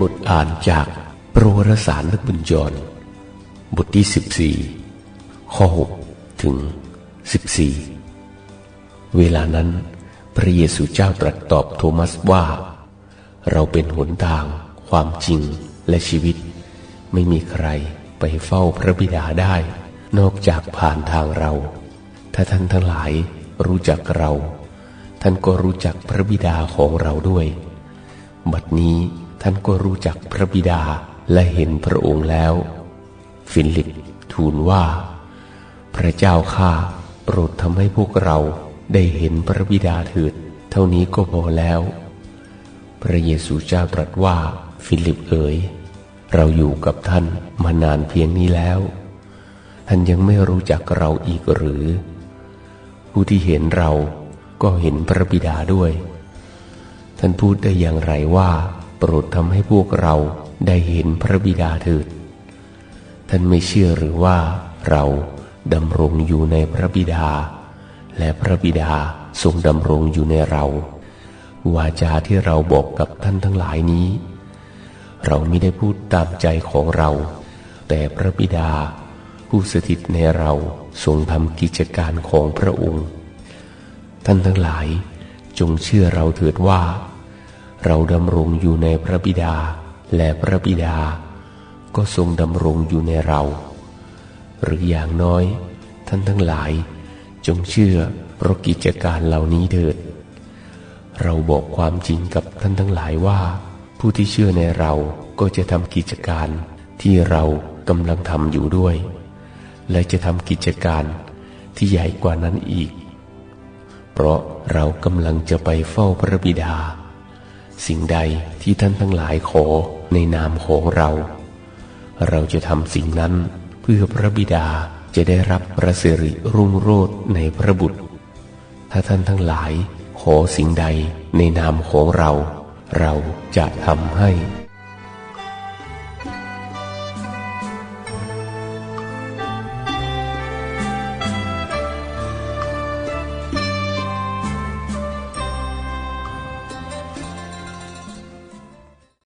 บทอ่านจากประวัติสารนักบุญยนบทที่สิบสี่ข้อหกถึงสิบสี่เวลานั้น พระเยซูเจ้าตรัสตอบโทมัสว่า เราเป็นหนทาง ความจริงและชีวิต ไม่มีใครไปเฝ้าพระบิดาได้ นอกจากผ่านทางเรา ถ้าท่านทั้งหลายรู้จักเรา ท่านก็รู้จักพระบิดาของเราด้วย บัดนี้ ท่านก็รู้จักพระบิดาและเห็นพระองค์แล้ว ฟิลิปทูลว่า พระเจ้าข้าโปรดทำให้พวกเราได้เห็นพระบิดาเถิด เท่านี้ก็พอแล้ว พระเยซูเจ้าตรัสว่า ฟิลิปเอ๋ยเราอยู่กับท่านมานานเพียงนี้แล้ว ท่านยังไม่รู้จักเราอีกหรือ ผู้ที่เห็นเราก็เห็นพระบิดาด้วย ท่านพูดได้อย่างไรว่า โปรดทำให้พวกเราได้เห็นพระบิดาเถิด ท่านไม่เชื่อหรือว่าเราดำรงอยู่ในพระบิดา และพระบิดาทรงดำรงอยู่ในเรา วาจาที่เราบอกกับท่านทั้งหลายนี้ เราไม่ได้พูดตามใจของเรา แต่พระบิดา ผู้สถิตในเราทรงทำกิจการของพระองค์ ท่านทั้งหลายจงเชื่อเราเถิดว่า เราดำรงอยู่ในพระบิดา และพระบิดา ก็ทรงดำรงอยู่ในเรา หรืออย่างน้อย ท่านทั้งหลาย จงเชื่อเพราะกิจการเหล่านี้เถิด เราบอกความจริงกับท่านทั้งหลายว่า ผู้ที่เชื่อในเราก็จะทำกิจการที่เรากำลังทำอยู่ด้วย และจะทำกิจการที่ใหญ่กว่านั้นอีก เพราะเรากำลังจะไปเฝ้าพระบิดา สิ่งใดที่ท่านทั้งหลายขอในนามของเรา เราจะทำสิ่งนั้นเพื่อพระบิดาจะได้รับพระสิริรุ่งโรจน์ในพระบุตร ถ้าท่านทั้งหลายขอสิ่งใดในนามของเรา เราจะทำให้